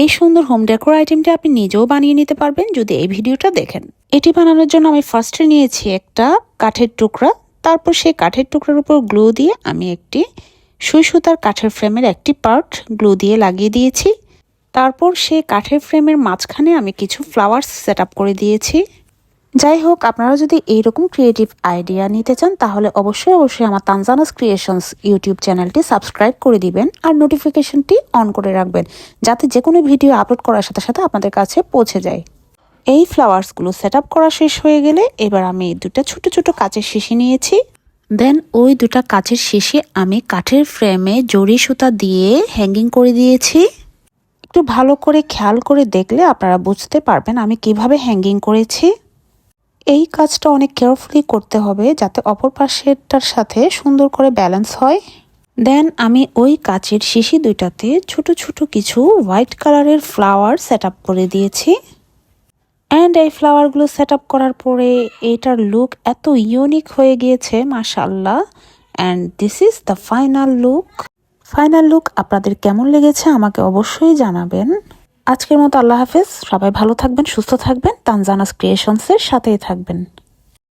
এই সুন্দর home decor আইটেমটি আপনি নিজেও বানিয়ে নিতে পারবেন যদি এই ভিডিওটা দেখেন। এটি বানানোর জন্য আমি ফার্স্টে নিয়েছি একটা কাঠের টুকরা। তারপর সেই কাঠের টুকরার উপর গ্লু দিয়ে আমি একটি সুই সুতার কাঠের ফ্রেমের একটি পার্ট গ্লু দিয়ে লাগিয়ে দিয়েছি। তারপর সেই কাঠের ফ্রেমের মাঝখানে আমি কিছু ফ্লাওয়ার্স সেট করে দিয়েছি। যাই হোক, আপনারা যদি এইরকম ক্রিয়েটিভ আইডিয়া নিতে চান, তাহলে অবশ্যই অবশ্যই আমার তানজানাস ক্রিয়েশনস ইউটিউব চ্যানেলটি সাবস্ক্রাইব করে দিবেন আর নোটিফিকেশনটি অন করে রাখবেন, যাতে যে কোনো ভিডিও আপলোড করার সাথে সাথে আপনাদের কাছে পৌঁছে যায়। এই ফ্লাওয়ার্সগুলো সেট আপ করা শেষ হয়ে গেলে এবার আমি দুটা ছোট ছোট কাচের শিশি নিয়েছি। দেন ওই দুটা কাচের শিশি আমি কাঠের ফ্রেমে জড়ি সুতা দিয়ে হ্যাঙ্গিং করে দিয়েছি। একটু ভালো করে খেয়াল করে দেখলে আপনারা বুঝতে পারবেন আমি কীভাবে হ্যাঙ্গিং করেছি। এই কাজটা অনেক কেয়ারফুলি করতে হবে যাতে অপর পাশেরটার সাথে সুন্দর করে ব্যালেন্স হয়। দেন আমি ওই কাচের শিশি দুইটাতে ছোট ছোট কিছু হোয়াইট কালারের ফ্লাওয়ার সেট করে দিয়েছি। অ্যান্ড এই ফ্লাওয়ারগুলো সেট আপ করার পরে এটার লুক এত ইউনিক হয়ে গিয়েছে মাশাল্লাহ and this is the final look final look আপনাদের কেমন লেগেছে আমাকে অবশ্যই জানাবেন। আজকের মতো আল্লাহ হাফেজ। সবাই ভালো থাকবেন সুস্থ থাকবেন। তানজানাস ক্রিয়েশনসের সাথেই থাকবেন।